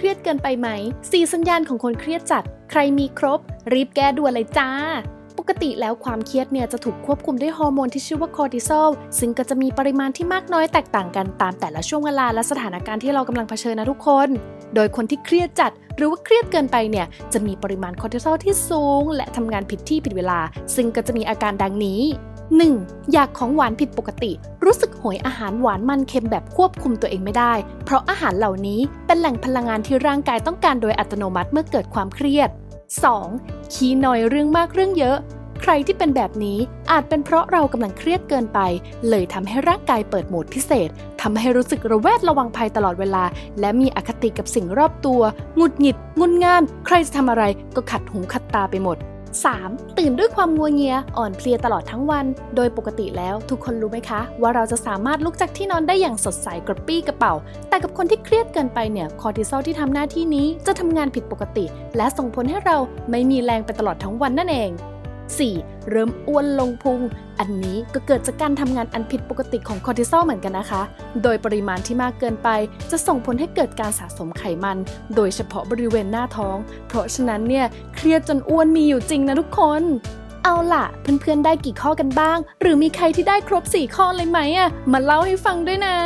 เครียดเกินไปไหมสี่สัญญาณของคนเครียดจัด ใครมีครบ รีบแก้ด่วนเลยจ้า ปกติแล้วความเครียดเนี่ยจะถูกควบคุมด้วยฮอร์โมนที่ชื่อว่าคอร์ติซอล ซึ่งก็จะมีปริมาณที่มากน้อยแตกต่างกันตามแต่ละช่วงเวลาและสถานการณ์ที่เรากำลังเผชิญนะทุกคน โดยคนที่เครียดจัดหรือว่าเครียดเกินไปเนี่ยจะมีปริมาณคอร์ติซอลที่สูง และทำงานผิดที่ผิดเวลา ซึ่งก็จะมีอาการดังนี้ 1. อยากของหวานผิดปกติ รู้สึกโหยอาหารหวานมันเค็มแบบควบคุมตัวเองไม่ได้ เพราะอาหารเหล่านี้เป็นแหล่งพลังงานที่ร่างกายต้องการโดยอัตโนมัติเมื่อเกิดความเครียด 2. ขี้นอยเรื่องมากเรื่องเยอะ ใครที่เป็นแบบนี้อาจเป็นเพราะเรากำลังเครียดเกินไป เลยทำให้ร่างกายเปิดโหมดพิเศษทำให้รู้สึกระแวดระวังภัยตลอดเวลา และมีอคติกับสิ่งรอบตัว หงุดหงิด งุนง่าน ใครจะทำอะไรก็ขัดหูขัดตาไปหมด 3. ตื่นด้วยความงัวเงีย อ่อนเพลียตลอดทั้งวัน โดยปกติแล้วทุกคนรู้ไหมคะ ว่าเราจะสามารถลุกจากที่นอนได้อย่างสดใสกระปี้กระเป๋า แต่กับคนที่เครียดเกินไปเนี่ยคอร์ติซอลที่ทำหน้าที่นี้จะทำงานผิดปกติ และส่งผลให้เราไม่มีแรงไปตลอดทั้งวันนั่นเอง 4. เริ่มอ้วนลงพุง อันนี้ก็เกิดจากการทำงานอันผิดปกติของคอร์ติซอลเหมือนกันนะคะ โดยปริมาณที่มากเกินไปจะส่งผลให้เกิดการสะสมไขมัน โดยเฉพาะบริเวณหน้าท้อง เพราะฉะนั้นเนี่ยเครียดจนอ้วนมีอยู่จริงนะทุกคน เอาล่ะ เพื่อนๆได้กี่ข้อกันบ้าง หรือมีใครที่ได้ครบ 4 ข้อเลยไหมอะมาเล่าให้ฟังด้วยนะ